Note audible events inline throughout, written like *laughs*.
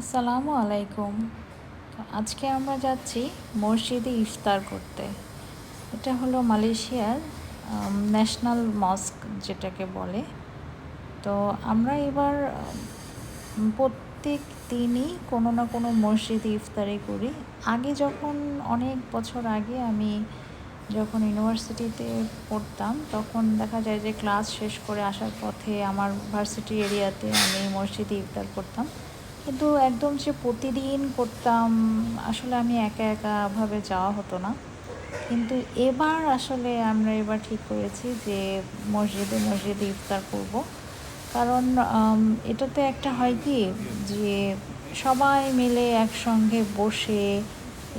আসসালামু আলাইকুম। আজকে আমরা যাচ্ছি মসজিদে ইফতার করতে। এটা হলো মালয়েশিয়ার ন্যাশনাল মস্ক যেটাকে বলে। তো আমরা এবার প্রত্যেক দিনই কোনো না কোনো মসজিদে ইফতারি করি। আগে যখন, অনেক বছর আগে আমি যখন ইউনিভার্সিটিতে পড়তাম, তখন দেখা যায় যে ক্লাস শেষ করে আসার পথে আমার ভার্সিটি এরিয়াতে আমি মসজিদে ইফতার করতাম। কিন্তু একদম যে প্রতিদিন করতাম, আসলে আমি একা একাভাবে যাওয়া হতো না। কিন্তু এবার আসলে আমরা এবার ঠিক করেছি যে মসজিদে মসজিদে ইফতার করব। কারণ এটাতে একটা হয় কি যে সবাই মিলে একসঙ্গে বসে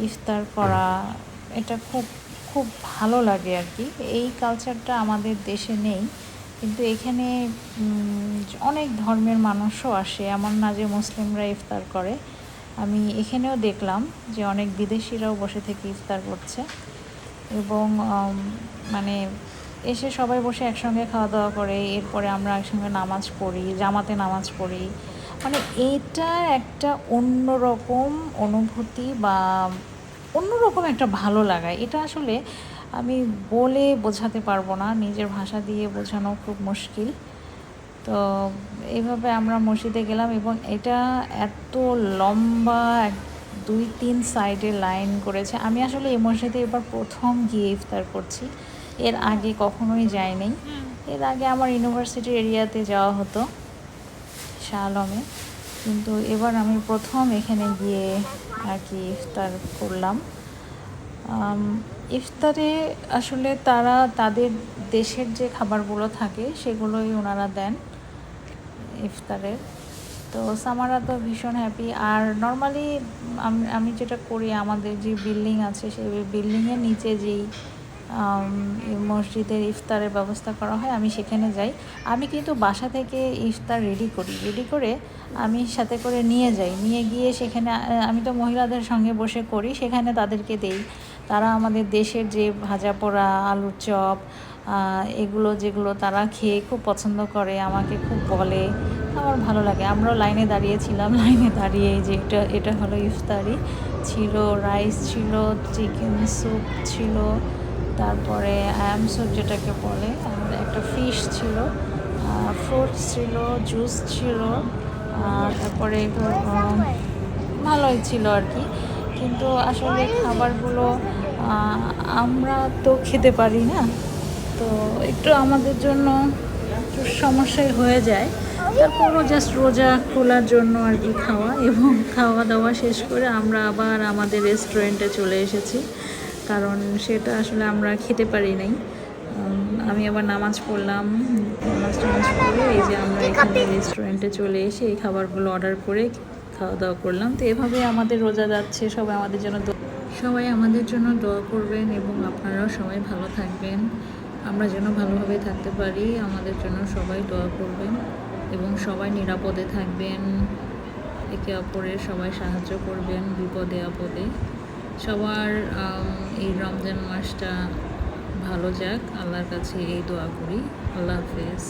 ইফতার করা, এটা খুব খুব ভালো লাগে আর কি। এই কালচারটা আমাদের দেশে নেই। কিন্তু এখানে অনেক ধর্মের মানুষও আসে, এমন না যে মুসলিমরা ইফতার করে। আমি এখানেও দেখলাম যে অনেক বিদেশিরাও বসে থেকে ইফতার করছে এবং মানে এসে সবাই বসে একসঙ্গে খাওয়া দাওয়া করে, এরপরে আমরা একসঙ্গে নামাজ পড়ি, জামাতে নামাজ পড়ি। মানে এটা একটা অন্যরকম অনুভূতি বা অন্যরকম একটা ভালো লাগা। এটা আসলে আমি বলে বোঝাতে পারব না, নিজের ভাষা দিয়ে বোঝানো খুব মুশকিল। তো এইভাবে আমরা মসজিদে গেলাম এবং এটা এত লম্বা দুই তিন সাইডে লাইন করেছে। আমি আসলে এই মসজিদে এবার প্রথম গিয়ে ইফতার করছি। এর আগে কখনোই যাইনি। এর আগে আমার ইউনিভার্সিটির এরিয়াতে যাওয়া হতো শাহ আলমে কিন্তু এবার আমি প্রথম এখানে গিয়ে আর কি ইফতার করলাম। ইফতারে আসলে তারা তাদের দেশের যে খাবারগুলো থাকে সেগুলোই ওনারা দেন ইফতারের তো সামারা তো ভীষণ হ্যাপি আর নর্মালি আমি যেটা করি, আমাদের যে বিল্ডিং আছে সেই বিল্ডিংয়ের নিচে যেই মসজিদের ইফতারের ব্যবস্থা করা হয়, আমি সেখানে যাই। আমি কিন্তু বাসা থেকে ইফতার রেডি করি। রেডি করে আমি সাথে করে নিয়ে যাই। নিয়ে গিয়ে সেখানে আমি তো মহিলাদের সঙ্গে বসে করি, সেখানে তাদেরকে দেই। তারা আমাদের দেশের যে ভাজা পোড়া, আলুর চপ এগুলো যেগুলো তারা খেয়ে খুব পছন্দ করে, আমাকে খুব বলে, আমার ভালো লাগে। আমরাও লাইনে দাঁড়িয়েছিলাম, *laughs* লাইনে দাঁড়িয়ে যে এটা এটা হলো ইফতারি। ছিল রাইস, ছিল চিকেন স্যুপ, ছিল তারপরে আয়াম স্যুপ যেটাকে বলে, আর একটা ফিশ ছিল ফ্রুটস ছিল, জুস ছিল তারপরে ভালোই ছিল আর কি। কিন্তু আসলে খাবারগুলো আমরা তো খেতে পারি না। তো একটু আমাদের জন্য একটু সমস্যাই হয়ে যায়। তারপরও জাস্ট রোজা খোলার জন্য আর কি খাওয়া এবং খাওয়া দাওয়া শেষ করে আমরা আবার আমাদের রেস্টুরেন্টে চলে এসেছি। কারণ সেটা আসলে আমরা খেতে পারি নাই। আমি আবার নামাজ পড়লাম, নামাজ টামাজ পড়ে এই যে আমরা এখানে রেস্টুরেন্টে চলে এসে এই খাবারগুলো অর্ডার করে খাওয়া দাওয়া করলাম। তো এভাবে আমাদের রোজা যাচ্ছে, সবাই আমাদের জন্য সবাই আমাদের জন্য দোয়া করবেন এবং আপনারাও সবাই ভালো থাকবেন। আমরা যেন ভালোভাবে থাকতে পারি, আমাদের জন্য সবাই দোয়া করবেন এবং সবাই নিরাপদে থাকবেন। একে অপরের সবাই সাহায্য করবেন বিপদে আপদে। সবার এই রমজান মাসটা ভালো যাক। আল্লাহর কাছে এই দোয়া করি। আল্লাহ হাফেজ।